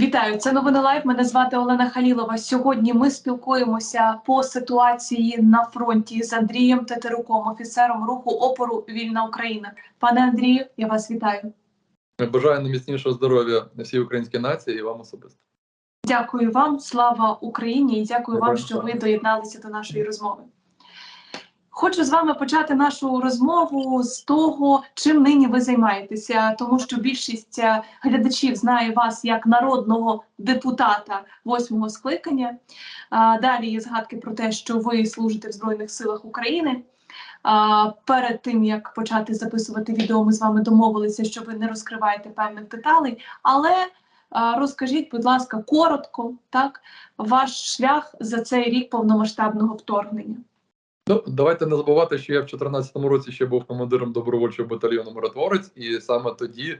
Вітаю, це новини лайв. Мене звати Олена Халілова. Сьогодні ми спілкуємося по ситуації на фронті з Андрієм Тетеруком, офіцером руху опору Вільна Україна. Пане Андрію, я вас вітаю. Бажаю найміцнішого здоров'я всій українській нації і вам особисто. Дякую вам, слава Україні, і дякую вам, що ви доєдналися до нашої розмови. Хочу з вами почати нашу розмову з того, чим нині ви займаєтеся, тому що більшість е, глядачів знає вас як народного депутата восьмого скликання. Далі є згадки про те, що ви служите в Збройних силах України. Перед тим як почати записувати відео, ми з вами домовилися, що ви не розкриваєте певних деталей, але розкажіть, будь ласка, коротко, так, ваш шлях за цей рік повномасштабного вторгнення. Ну давайте не забувати, що я в 2014 році ще був командиром добровольчого батальйону Миротворець, і саме тоді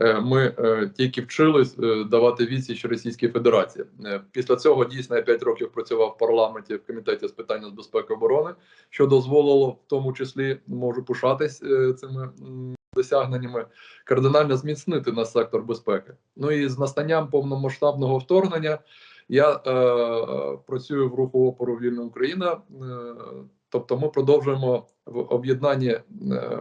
е, ми е, тільки вчились е, давати відсіч Російській Федерації. Після цього дійсно я 5 років працював в парламенті в комітеті з питань безпеки оборони, що дозволило в тому числі можу пишатись цими досягненнями, кардинально зміцнити наш сектор безпеки. Ну і з настанням повномасштабного вторгнення. Я е, працюю в руху опору Вільна Україна. Е, тобто, ми продовжуємо в об'єднанні е,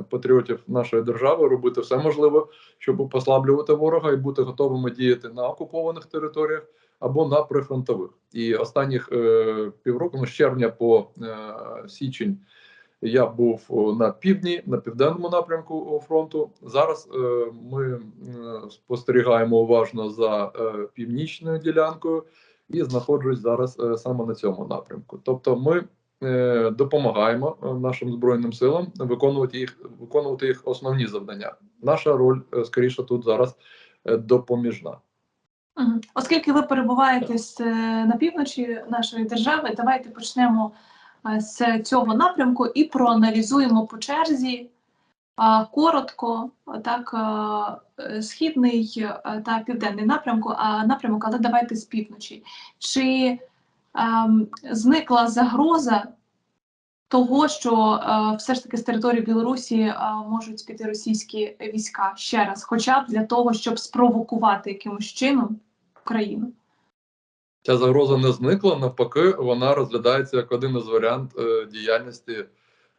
патріотів нашої держави робити все можливе, щоб послаблювати ворога і бути готовими діяти на окупованих територіях або на прифронтових. І останніх е, півроку, ну з червня по е, січень, я був на півдні, на південному напрямку фронту. Зараз е, ми е, спостерігаємо уважно за е, північною ділянкою і знаходжусь зараз е, саме на цьому напрямку. Тобто, ми е, допомагаємо е, нашим збройним силам виконувати їх, виконувати їх основні завдання. Наша роль е, скоріше тут зараз е, допоміжна. Оскільки ви перебуваєте е, на півночі нашої держави, давайте почнемо е, з цього напрямку і проаналізуємо по черзі коротко, так, е, східний е, та південний напрямку, а напрямок, але давайте з півночі. Чи зникла загроза того, що е, все ж таки з території Білорусі е, можуть піти російські війська ще раз, хоча б для того, щоб спровокувати якимось чином Україну? Ця загроза не зникла. Навпаки, вона розглядається як один із варіант е, діяльності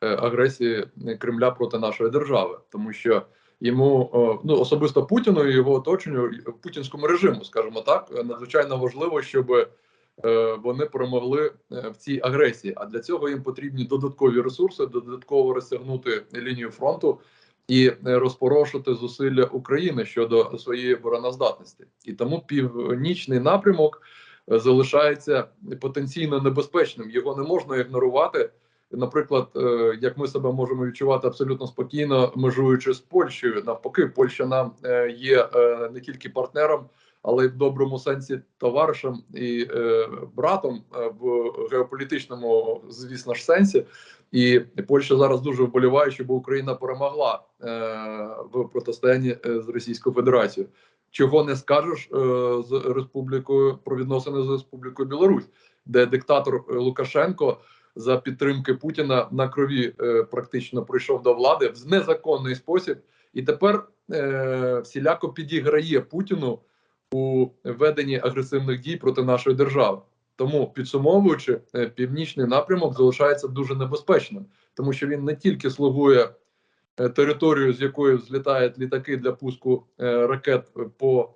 агресії Кремля проти нашої держави, тому що йому ну особисто Путіну і його оточенню путінському режиму, скажімо так, надзвичайно важливо, щоб е, вони перемогли е, в цій агресії. А для цього їм потрібні додаткові ресурси, додатково розтягнути лінію фронту. І е, розпорошити зусилля України щодо своєї обороноздатності, і тому північний напрямок е, залишається потенційно небезпечним. Його не можна ігнорувати. Наприклад, е, як ми себе можемо відчувати абсолютно спокійно, межуючи з Польщею. Навпаки, Польща нам е, є е, не тільки партнером, але й в доброму сенсі товаришем і е, братом е, в геополітичному, звісно ж, сенсі. І Польща зараз дуже вболіває, щоб Україна перемогла е, в протистоянні е, з Російською Федерацією. Чого не скажеш е, з республікою про відносини з Республікою Білорусь, де диктатор е, Лукашенко за підтримки Путіна на крові е, практично прийшов до влади в незаконний спосіб, і тепер е, всіляко підіграє Путіну у веденні агресивних дій проти нашої держави. Тому підсумовуючи, е, північний напрямок залишається дуже небезпечним, тому що він не тільки слугує е, територію, з якої взлітають літаки для пуску е, ракет по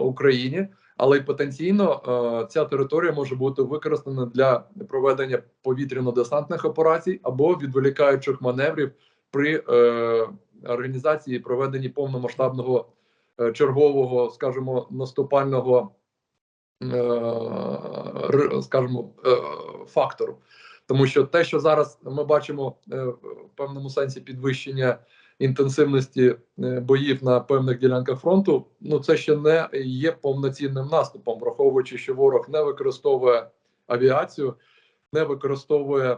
Україні, але й потенційно ця територія може бути використана для проведення повітряно-десантних операцій або відволікаючих маневрів при організації і проведенні повномасштабного чергового, скажімо, наступального е, скажімо, е, фактору. Тому що те, що зараз ми бачимо е, в певному сенсі підвищення інтенсивності е, боїв на певних ділянках фронту, ну це ще не є повноцінним наступом, враховуючи, що ворог не використовує авіацію, не використовує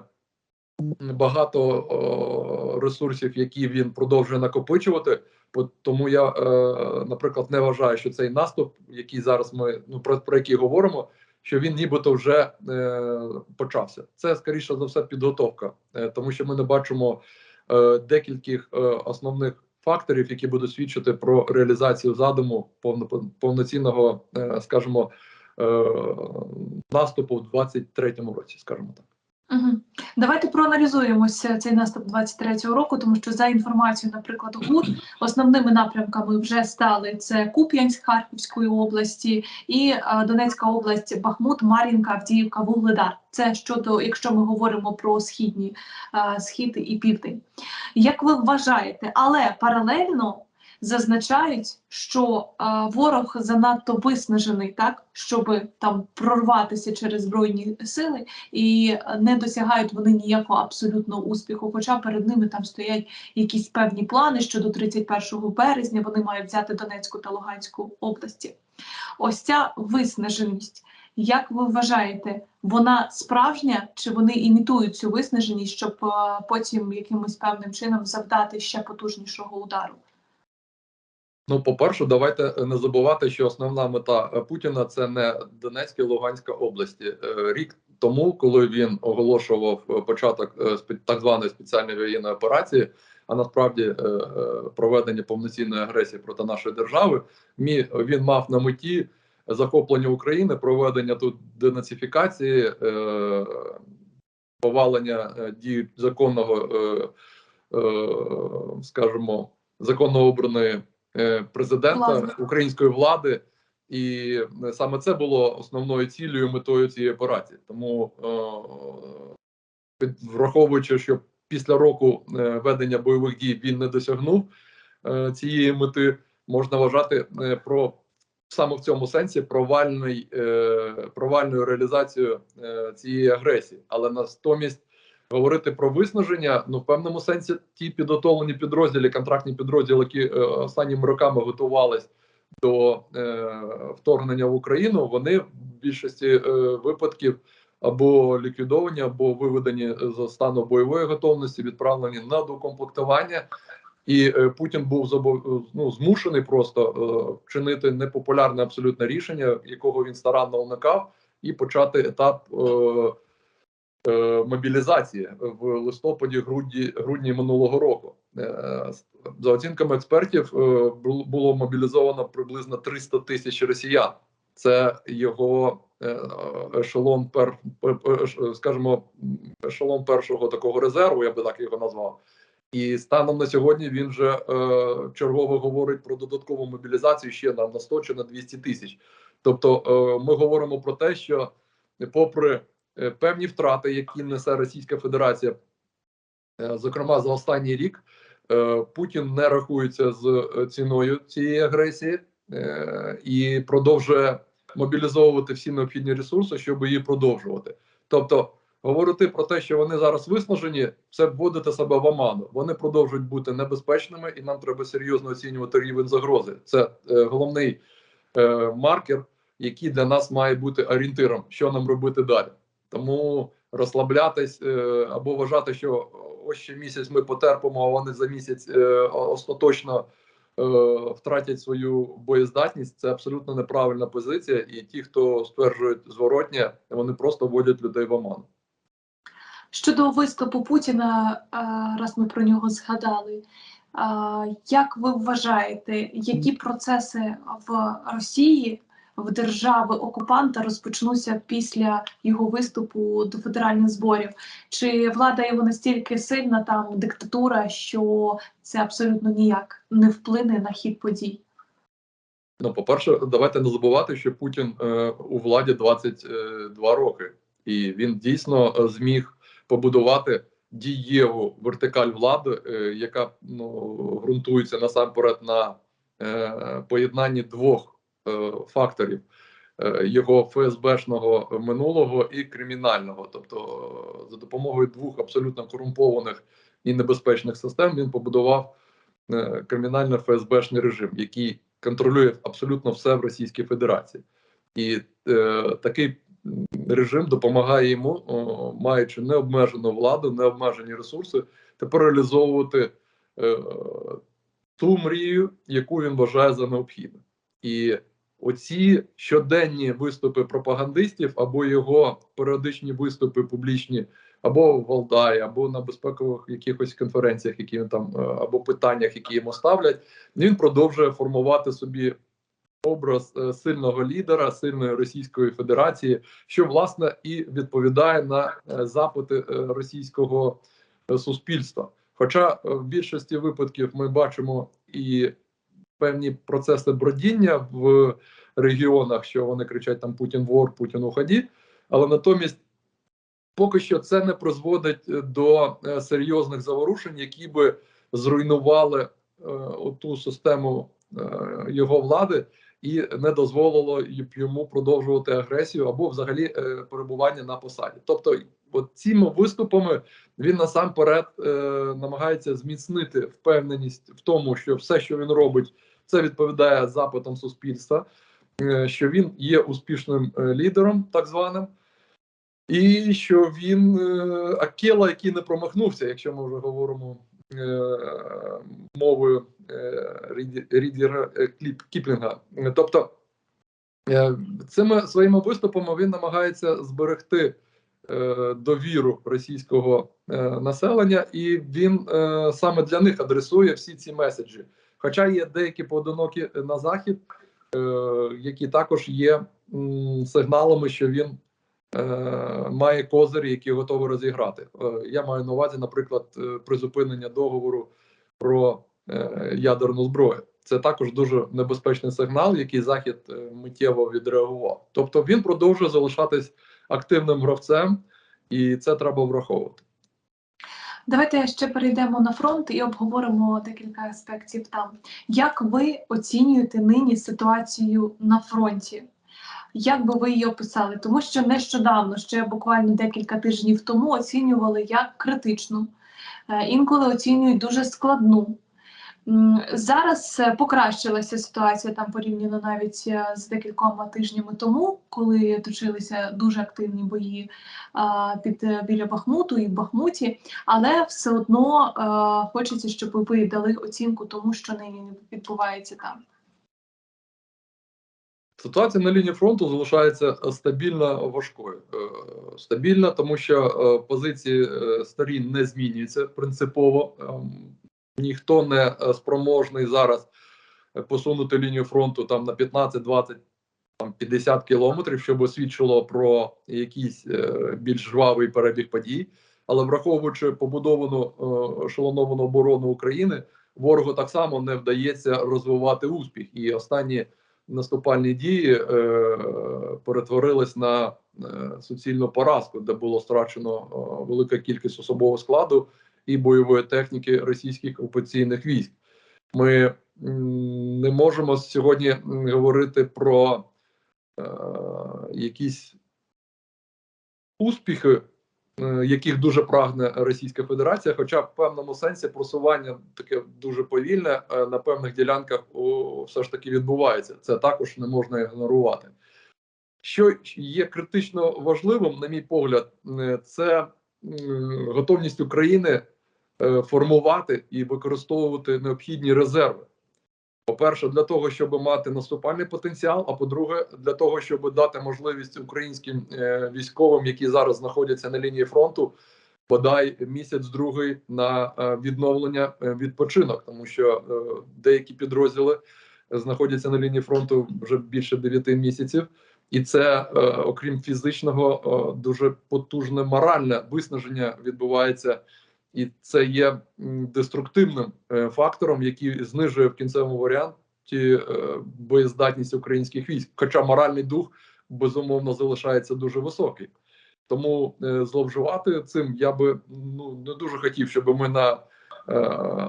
багато о, ресурсів, які він продовжує накопичувати. Тому я, е, наприклад, не вважаю, що цей наступ, який зараз ми ну про, про який говоримо, що він нібито вже е, почався. Це скоріше за все підготовка, е, тому що ми не бачимо е, декількох е, основних факторів, які будуть свідчити про реалізацію задуму повно- повноцінного, е, скажімо, е, наступу в 23-му році, скажімо так. Давайте проаналізуємо ся- цей наступ 23-го року, тому що за інформацією, наприклад, ГУР, основними напрямками вже стали це Куп'янськ Харківської області і е, Донецька область, Бахмут, Мар'їнка, Авдіївка, Вугледар. Це щодо, якщо ми говоримо про східні е, схід і південь. Як ви вважаєте, але паралельно зазначають, що е, ворог занадто виснажений, так щоб там прорватися через збройні сили і не досягають вони ніякого абсолютного успіху. Хоча перед ними там стоять якісь певні плани, що до 31 березня вони мають взяти Донецьку та Луганську області. Ось ця виснаженість. Як ви вважаєте, вона справжня чи вони імітують цю виснаженість, щоб потім якимось певним чином завдати ще потужнішого удару? Ну, по-перше, давайте не забувати, що основна мета е, Путіна це не Донецька і Луганська області. Е, Рік тому, коли він оголошував е, початок е, так званої спеціальної воєнної операції, а насправді е, е, проведення повноцінної агресії проти нашої держави, він мав на меті захоплення України, проведення тут денацифікації, е, повалення е, дій законного, е, е, скажімо, законно обраної е, президента Влади. української влади, і е, саме це було основною цілею метою цієї операції. Тому, е, враховуючи, що після року е, ведення бойових дій він не досягнув е, цієї мети, можна вважати е, про саме в цьому сенсі провальний, е, провальною реалізацію е, цієї агресії, але натомість. Говорити про виснаження, ну в певному сенсі ті підготовлені підрозділи, контрактні підрозділи, які е, останніми роками готувались до е, вторгнення в Україну, вони в більшості е, випадків або ліквідовані, або виведені з стану бойової готовності, відправлені на докомплектування. І е, Путін був ну, змушений просто е, вчинити непопулярне абсолютне рішення, якого він старанно уникав, і почати етап. Е, мобілізації в листопаді, грудні, грудні минулого року. Е, За оцінками експертів, е, було мобілізовано приблизно 300 тисяч росіян. Це його ешелон, пер, скажімо, ешелон першого такого резерву, я би так його назвав. І станом на сьогодні він вже чергово говорить про додаткову мобілізацію ще на, на 100 чи на 200 тисяч. Тобто, ми говоримо про те, що попри певні втрати, які несе Російська Федерація, е, зокрема за останній рік, е, Путін не рахується з е, ціною цієї агресії е, і продовжує мобілізовувати всі необхідні ресурси, щоб її продовжувати. Тобто, говорити про те, що вони зараз виснажені, це вводити себе в оману. Вони продовжують бути небезпечними, і нам треба серйозно оцінювати рівень загрози. Це е, головний е, маркер, який для нас має бути орієнтиром, що нам робити далі. Тому розслаблятись е, або вважати, що ось ще місяць ми потерпимо, а вони за місяць е, остаточно е, втратять свою боєздатність. Це абсолютно неправильна позиція. І ті, хто стверджують зворотнє, вони просто вводять людей в оману. Щодо виступу Путіна, раз ми про нього згадали, як ви вважаєте, які процеси в Росії, в держави окупанта розпочнуться після його виступу до федеральних зборів? Чи влада його настільки сильна, там диктатура, що це абсолютно ніяк не вплине на хід подій? Ну, по-перше, давайте не забувати, що Путін е, у владі 22 роки, і він дійсно е, зміг побудувати дієву вертикаль влади, е, яка ну, ґрунтується насамперед на е, поєднанні двох е, факторів. е, Його ФСБшного минулого і кримінального, тобто е, за допомогою двох абсолютно корумпованих і небезпечних систем він побудував е, кримінально ФСБшний режим, який контролює абсолютно все в Російській Федерації, і е, такий режим допомагає йому, о, маючи необмежену владу, необмежені ресурси, тепер реалізовувати е, ту мрію, яку він вважає за необхідне. І оці щоденні виступи пропагандистів або його періодичні виступи публічні, або в Валдаї, або на безпекових якихось конференціях, які він там е, або питаннях, які йому ставлять, він продовжує формувати собі образ е, сильного лідера, сильної Російської Федерації, що власне і відповідає на е, запити російського суспільства. Хоча в більшості випадків ми бачимо і певні процеси бродіння в регіонах, що вони кричать там Путін вор, Путін уході, але натомість. Поки що це не призводить е, до е, серйозних заворушень, які би зруйнували е, оту систему е, його влади, і не дозволило йому продовжувати агресію або взагалі е, перебування на посаді. Тобто, от цими виступами він насамперед е, намагається зміцнити впевненість в тому, що все, що він робить, це відповідає запитам суспільства, е, що він є успішним е, лідером, так званим. І що він е, Акела, який не промахнувся, якщо ми вже говоримо е, мовою е, Рідіра е, Кіплінга. Тобто е, цими своїми виступами він намагається зберегти довіру російського е, населення, і він е, саме для них адресує всі ці меседжі. Хоча є деякі поодинокі на захід, е, які також є сигналами, що він е, має козирі, які готові розіграти. Е, я маю на увазі, наприклад, е, призупинення договору про е, ядерну зброю. Це також дуже небезпечний сигнал, який захід е, миттєво відреагував. Тобто він продовжує залишатись активним гравцем, і це треба враховувати. Давайте ще перейдемо на фронт і обговоримо декілька аспектів там. Як ви оцінюєте нині ситуацію на фронті? Як би ви її описали? Тому що нещодавно, ще буквально декілька тижнів тому, оцінювали як критичну, е, інколи оцінюють дуже складну. Зараз е, покращилася ситуація там порівняно навіть е, з декількома тижнями тому, коли точилися дуже активні бої під е, біля Бахмуту і в Бахмуті, але все одно хочеться, щоб ви дали оцінку тому, що нині відбувається там. Ситуація на лінії фронту залишається стабільно важкою. Стабільна, тому що позиції сторін не змінюються принципово. Ніхто не е, спроможний зараз е, посунути лінію фронту там на 15, 20, там 50 кілометрів, щоб свідчило про якийсь е, більш жвавий перебіг подій. Але враховуючи побудовану ешелоновану оборону України, ворогу так само не вдається розвивати успіх. І останні наступальні дії е, перетворились на суцільну поразку, де було страчено велика кількість особового складу і бойової техніки російських окупаційних військ. Ми не можемо сьогодні говорити про е, якісь успіхи, е, яких дуже прагне Російська Федерація, хоча в певному сенсі просування таке дуже повільне е, на певних ділянках о, все ж таки відбувається. Це також не можна ігнорувати. Що є критично важливим, на мій погляд, е, це готовність України формувати і використовувати необхідні резерви. По-перше, для того, щоб мати наступальний потенціал, а по-друге, для того, щоб дати можливість українським е, військовим, які зараз знаходяться на лінії фронту, бодай місяць другий на е, відновлення е, відпочинок, тому що е, деякі підрозділи знаходяться на лінії фронту вже більше 9 місяців, і це, е, окрім фізичного, е, дуже потужне моральне виснаження відбувається. І це є деструктивним е, фактором, який знижує в кінцевому варіанті е, боєздатність українських військ. Хоча моральний дух безумовно залишається дуже високий. Тому е, зловживати цим я би ну не дуже хотів, щоб ми на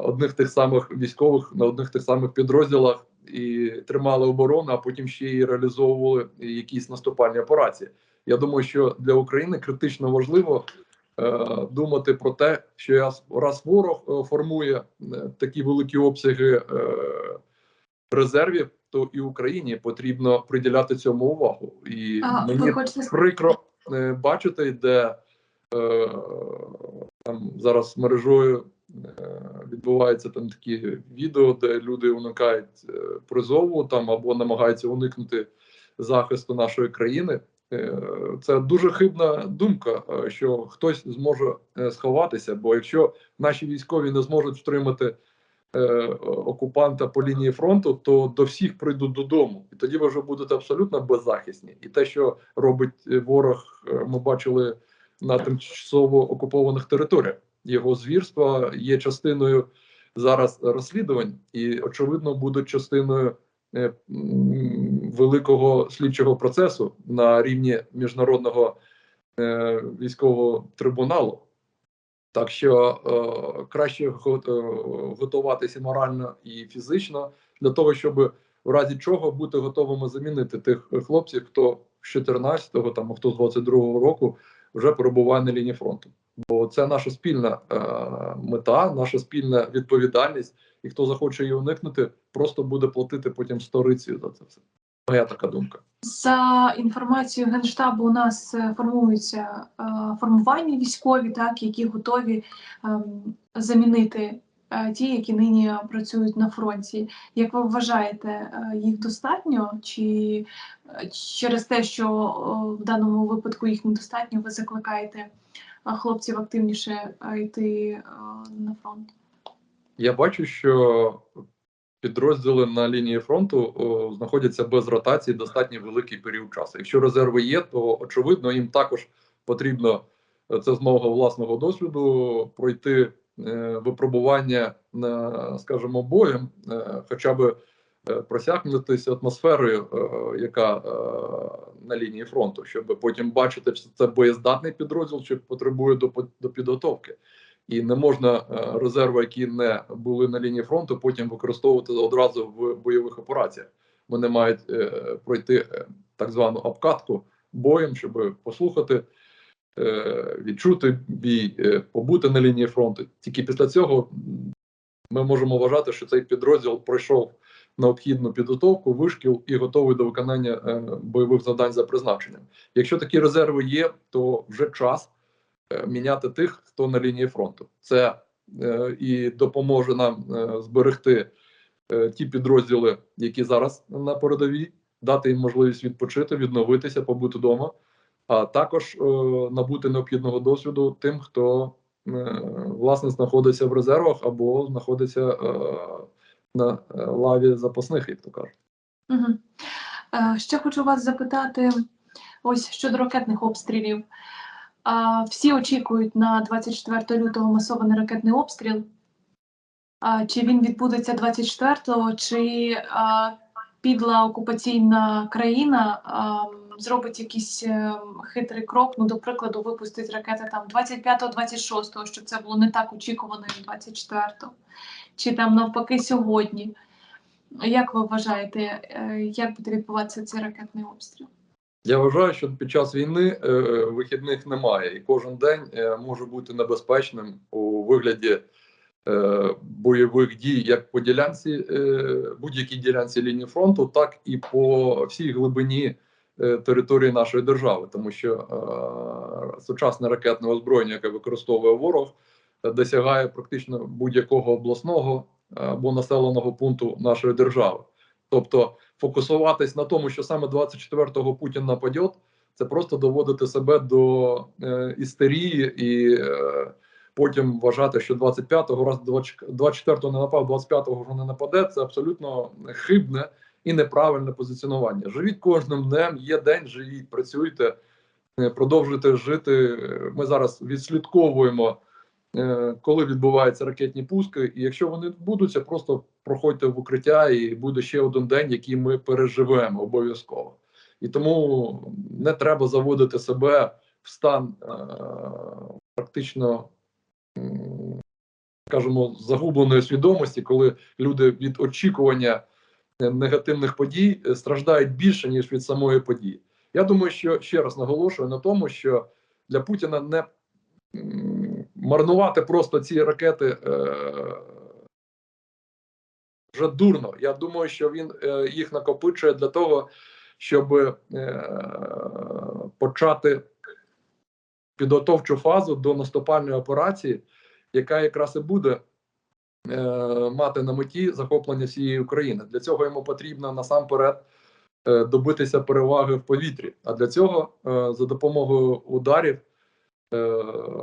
одних тих самих військових, на одних тих самих підрозділах і тримали оборону, а потім ще й реалізовували якісь наступальні операції. Я думаю, що для України критично важливо думати про те, що раз ворог е, формує е, такі великі обсяги е, резервів, то і Україні потрібно приділяти цьому увагу. І А, мені хочете прикро е, бачити, де е, там зараз мережою е, відбуваються там такі відео, де люди уникають е, призову там або намагаються уникнути захисту нашої країни. Е, Це дуже хибна думка, е, що хтось зможе е, сховатися. Бо якщо наші військові не зможуть втримати окупанта по лінії фронту, то до всіх прийдуть додому, і тоді ви вже будете абсолютно беззахисні. І те, що робить ворог, ми бачили на тимчасово окупованих територіях. Його звірства є частиною зараз розслідувань, і очевидно будуть частиною великого слідчого процесу на рівні міжнародного е, військового трибуналу. Так що е, краще е, готуватися морально і фізично для того, щоб в разі чого бути готовими замінити тих хлопців, хто з 14-го, там хто з 22-го року вже перебуває на лінії фронту. Бо це наша спільна е, мета, наша спільна відповідальність, і хто захоче її уникнути, просто буде платити потім сторицею за це все. Моя така думка. За інформацією Генштабу, у нас е, формуються е, формування військові, так які готові ем, замінити е, ті, які нині працюють на фронті. Як ви вважаєте, їх достатньо? Чи через те, що в даному випадку їх недостатньо, ви закликаєте хлопців активніше йти на фронт? Я бачу, що підрозділи на лінії фронту о, знаходяться без ротації достатньо великий період часу. Якщо резерви є, то очевидно їм також потрібно е, це з мого власного досвіду пройти е, випробування на, скажімо, боєм, е, хоча б е, просякнутися атмосферою, е, яка е, на лінії фронту, щоб потім бачити, чи це боєздатний підрозділ, чи потребує до, до підготовки. І не можна е, резерви, які не були на лінії фронту, потім використовувати одразу в бойових операціях. Вони мають е, пройти е, так звану обкатку боєм, щоб послухати, відчути бій, побути на лінії фронту. Тільки після цього ми можемо вважати, що цей підрозділ пройшов необхідну підготовку, вишкіл і готовий до виконання бойових завдань за призначенням. Якщо такі резерви є, то вже час міняти тих, хто на лінії фронту. Це е, і допоможе нам е, зберегти е, ті підрозділи, які зараз на передовій, дати їм можливість відпочити, відновитися, побути вдома, а також е, набути необхідного досвіду тим, хто е, власне знаходиться в резервах або знаходиться е, на е, лаві запасних, як то кажуть. Угу. Е, ще хочу вас запитати ось щодо ракетних обстрілів. Всі очікують на 24 лютого масований ракетний обстріл. Чи він відбудеться 24-го, чи підла окупаційна країна зробить якийсь е, хитрий крок, ну, до прикладу, випустить ракети там 25-го, 26-го, щоб це було не так очікувано, як 24-го, чи там навпаки сьогодні. Як ви вважаєте, е, як буде відбуватися цей ракетний обстріл? Я вважаю, що під час війни е, вихідних немає, і кожен день е, може бути небезпечним у вигляді е, бойових дій як по ділянці е, будь-якій ділянці лінії фронту, так і по всій глибині е, території нашої держави, тому що е, сучасне ракетне озброєння, яке використовує ворог, е, досягає практично будь-якого обласного або населеного пункту нашої держави. Тобто фокусуватись на тому, що саме 24-го Путін нападет, це просто доводити себе до е, істерії і е, потім вважати, що 25-го раз 24-го не напав, 25-го вже не нападе. Це абсолютно хибне і неправильне позиціонування. Живіть кожним днем, є день, живіть, працюйте, е, продовжуйте жити. Ми зараз відслідковуємо. Е, Коли відбуваються ракетні пуски, і якщо вони відбудуться, просто проходьте в укриття, і буде ще один день, який ми переживемо обов'язково. І тому не треба заводити себе в стан е, практично, скажімо, загубленої свідомості, коли люди від очікування негативних подій е, страждають більше ніж від самої події. Я думаю, що ще раз наголошую на тому, що для Путіна не марнувати просто ці ракети. Е, вже дурно. Я думаю, що він е, їх накопичує для того, щоб е, почати підготовчу фазу до наступальної операції, яка якраз і буде е, мати на меті захоплення всієї України. Для цього йому потрібно насамперед е, добитися переваги в повітрі. А для цього е, за допомогою ударів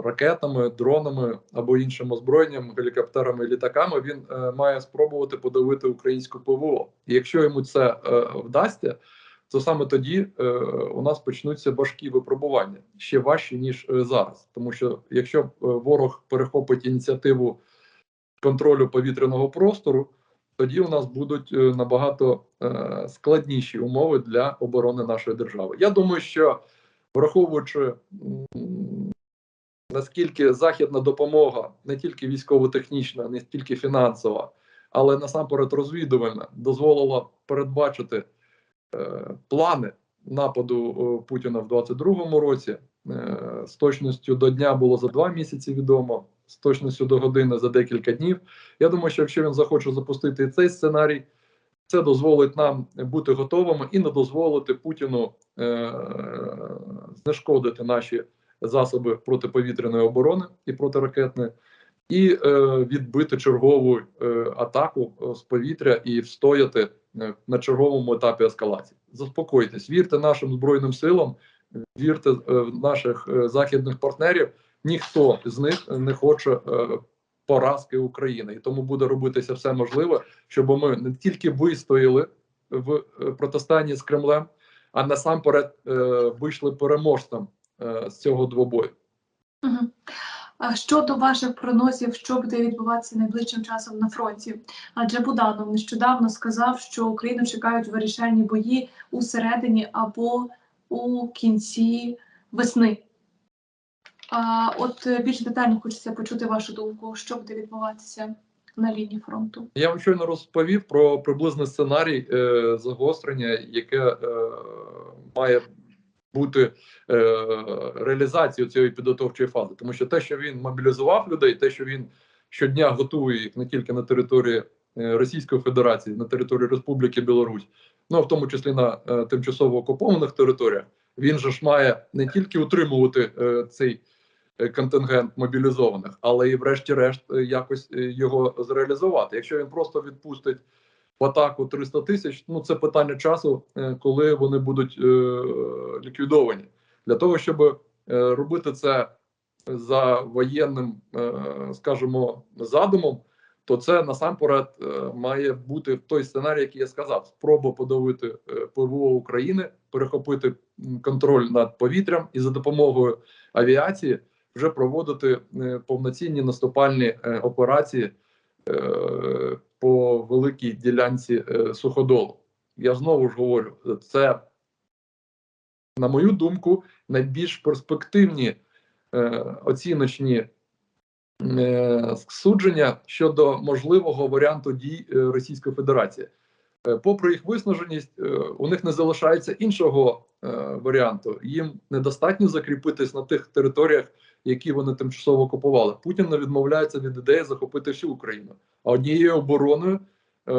ракетами, дронами або іншим озброєнням, гелікоптерами, літаками, він е, має спробувати подавити українську ПВО. І якщо йому це е, вдасться, то саме тоді е, у нас почнуться важкі випробування ще важчі ніж е, зараз. Тому що якщо е, ворог перехопить ініціативу контролю повітряного простору, тоді у нас будуть е, набагато е, складніші умови для оборони нашої держави. Я думаю, що враховуючи наскільки західна допомога не тільки військово-технічна, не тільки фінансова, але насамперед розвідувальна, дозволила передбачити е, плани нападу е, Путіна в 22-му році. Е, з точністю до дня було за два місяці відомо, з точністю до години за декілька днів. Я думаю, що якщо він захоче запустити цей сценарій, це дозволить нам бути готовими і не дозволити Путіну е, знешкодити наші засоби протиповітряної оборони і протиракетної, і е, відбити чергову е, атаку е, з повітря і встояти е, на черговому етапі ескалації. Заспокойтесь, вірте нашим збройним силам, вірте е, в наших західних партнерів. Ніхто з них не хоче поразки України, і тому буде робитися все можливе, щоб ми не тільки вистояли в протистанні з Кремлем, а насамперед вийшли переможцем з цього двобою. А щодо ваших прогнозів, що буде відбуватися найближчим часом на фронті? Адже Буданов нещодавно сказав, що Україну чекають вирішальні бої у середині або у кінці весни. А от е, більш детально хочеться почути вашу думку, що буде відбуватися на лінії фронту. Я вам щойно розповів про приблизний сценарій е, загострення, яке е, має бути е, реалізацією цієї підготовчої фази, тому що те, що він мобілізував людей, те, що він щодня готує їх не тільки на території е, Російської Федерації, на території Республіки Білорусь, ну а в тому числі на е, тимчасово окупованих територіях, він же ж має не тільки утримувати е, цей е, контингент мобілізованих, але і, врешті-решт, е, якось його зреалізувати. Якщо він просто відпустить в атаку 300 тисяч, ну це питання часу, е, коли вони будуть е, ліквідовані. Для того, щоб е, робити це за воєнним, скажімо, задумом, то це насамперед має бути той сценарій, який я сказав: спроба подавити ПВО України, перехопити контроль над повітрям і за допомогою авіації вже проводити повноцінні наступальні операції по великій ділянці е, суходолу. Я знову ж говорю, це, на мою думку, найбільш перспективні е, оціночні е, судження щодо можливого варіанту дій е, Російської Федерації. Е, Попри їх виснаженість, е, у них не залишається іншого е, варіанту. Їм недостатньо закріпитись на тих територіях, які вони тимчасово окупували. Путін не відмовляється від ідеї захопити всю Україну, а однією обороною е,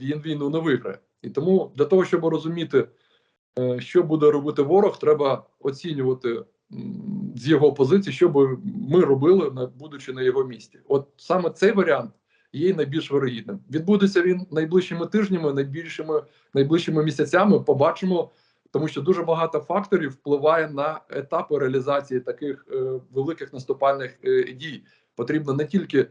він війну не виграє. І тому для того, щоб розуміти, е, що буде робити ворог, треба оцінювати з його позиції, що би ми робили, будучи на його місці. От саме цей варіант є найбільш вирогідним. Відбудеться він найближчими тижнями, найбільшими найближчими місяцями. Побачимо, тому що дуже багато факторів впливає на етапи реалізації таких е, великих наступальних е, дій. Потрібно не тільки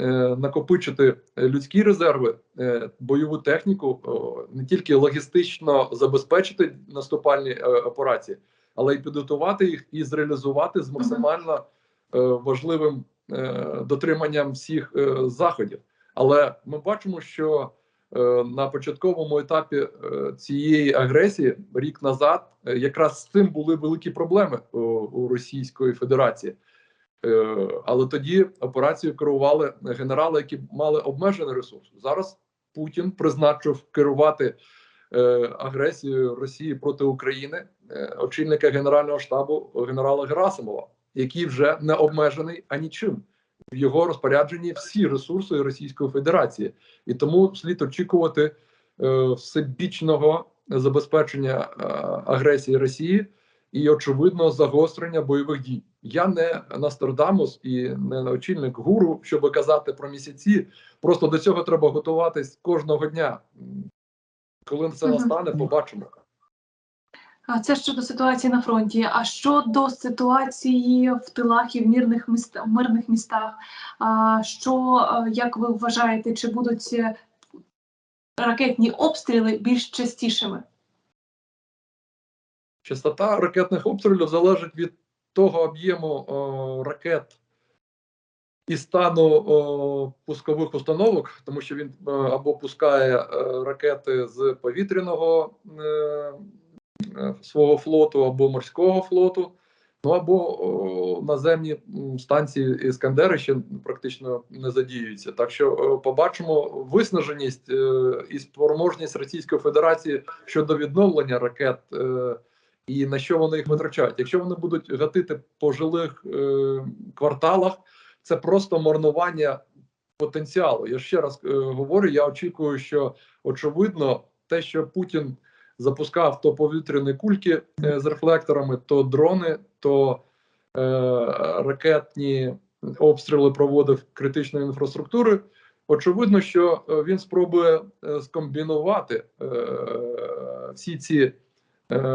е, накопичити е, людські резерви, е, бойову техніку, о, не тільки логістично забезпечити наступальні е, операції, але й підготувати їх і зреалізувати з максимально е, важливим е, дотриманням всіх е, заходів. Але ми бачимо, що е, на початковому етапі е, цієї агресії рік назад е, якраз з цим були великі проблеми у, Російської Федерації. Е, але тоді операцією керували генерали, які мали обмежений ресурс. Зараз Путін призначив керувати е, агресією Росії проти України е, очільника Генерального штабу генерала Герасимова, який вже не обмежений анічим. В його розпорядженні всі ресурси Російської Федерації, і тому слід очікувати е, всебічного забезпечення е, агресії Росії і очевидно загострення бойових дій. Я не Нострадамус і не очільник гуру, щоб казати про місяці. Просто до цього треба готуватись кожного дня. Коли це настане, побачимо. Це щодо ситуації на фронті. А щодо ситуації в тилах і в мирних містах, мирних містах, що е, як ви вважаєте, чи будуть е, ракетні обстріли більш частішими? Частота ракетних обстрілів залежить від того об'єму о, ракет і стану о, пускових установок, тому що він е, або пускає е, ракети з повітряного е, е, свого флоту, або морського флоту, ну або о, наземні станції Іскандери ще практично не задіюються. Так що побачимо виснаженість е, і спроможність Російської Федерації щодо відновлення ракет. е, і на що вони їх витрачають. Якщо вони будуть гатити по жилих е, кварталах, це просто марнування потенціалу. Я ще раз е, говорю: я очікую, що очевидно, те, що Путін запускав то повітряні кульки е, з рефлекторами, то дрони, то е, ракетні обстріли проводив критичної інфраструктури. Очевидно, що е, він спробує е, скомбінувати е, всі ці е,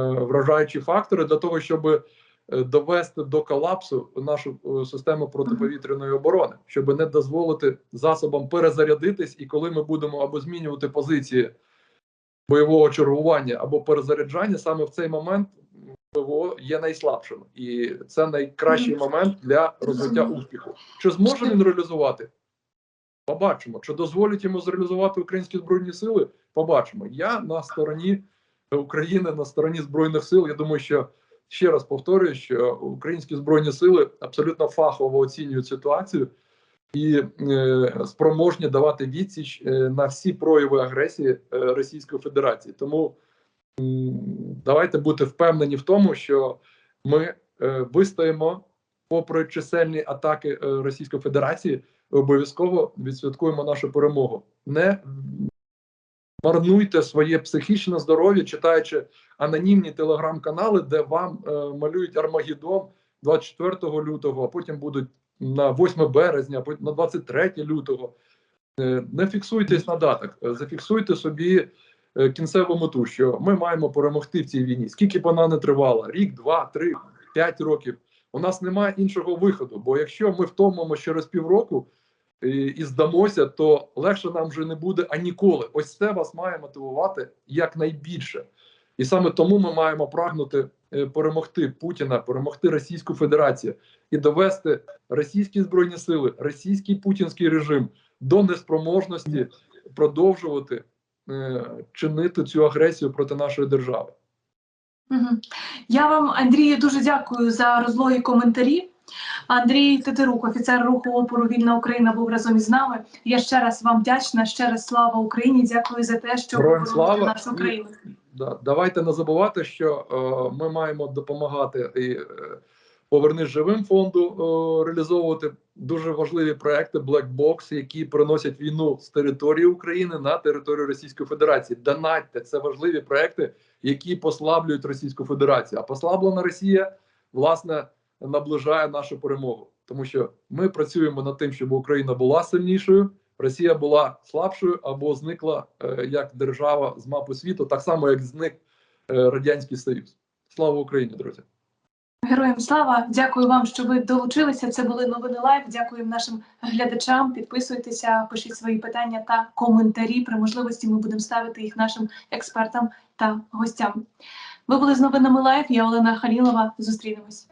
вражаючі фактори для того, щоб довести до колапсу нашу систему протиповітряної оборони, щоб не дозволити засобам перезарядитись, і коли ми будемо або змінювати позиції бойового чергування або перезаряджання, саме в цей момент ПВО є найслабшим, і це найкращий момент для розвиття успіху. Чи зможе він реалізувати? Побачимо. Чи дозволять йому зреалізувати українські збройні сили? Побачимо. Я на стороні України, на стороні збройних сил. Я думаю, що ще раз повторюю, що українські збройні сили абсолютно фахово оцінюють ситуацію і е, спроможні давати відсіч е, на всі прояви агресії е, Російської Федерації. Тому давайте бути впевнені в тому, що ми вистоїмо попри чисельні атаки Російської Федерації. Обов'язково відсвяткуємо нашу перемогу. Не марнуйте своє психічне здоров'я, читаючи анонімні телеграм-канали, де вам е, малюють Армагеддон 24 лютого, а потім будуть на 8 березня, на 23 лютого. Е, не фіксуйтесь на датах, е, зафіксуйте собі е, кінцеву мету, що ми маємо перемогти в цій війні. Скільки б вона не тривала? Рік, два, три, п'ять років. У нас немає іншого виходу. Бо якщо ми втомимо через півроку і, здамося, то легше нам вже не буде а ніколи. Ось це вас має мотивувати якнайбільше. І саме тому ми маємо прагнути перемогти Путіна, перемогти Російську Федерацію і довести російські збройні сили, російський путінський режим до неспроможності продовжувати е, чинити цю агресію проти нашої держави. Я вам, Андрію, дуже дякую за розлогі коментарі. Андрій Тетерук, офіцер руху опору Вільна Україна, був разом із нами. Я ще раз вам вдячна. Ще раз слава Україні. Дякую за те, що ви нашу країну. Да, давайте не забувати, що е, ми маємо допомагати і е, повернись живим фонду е, реалізовувати дуже важливі проекти Black Box, які приносять війну з території України на територію Російської Федерації. Донатьте це важливі проекти, які послаблюють Російську Федерацію. А послаблена Росія власне наближає нашу перемогу, тому що ми працюємо над тим, щоб Україна була сильнішою. Росія була слабшою або зникла е, як держава з мапи світу, так само як зник е, радянський союз. Слава Україні, друзі! Героям слава! Дякую вам, що ви долучилися. Це були новини лайв. Дякую нашим глядачам. Підписуйтеся, пишіть свої питання та коментарі. При можливості ми будемо ставити їх нашим експертам та гостям. Ви були з новинами лайв. Я Олена Халілова. Зустрінемось.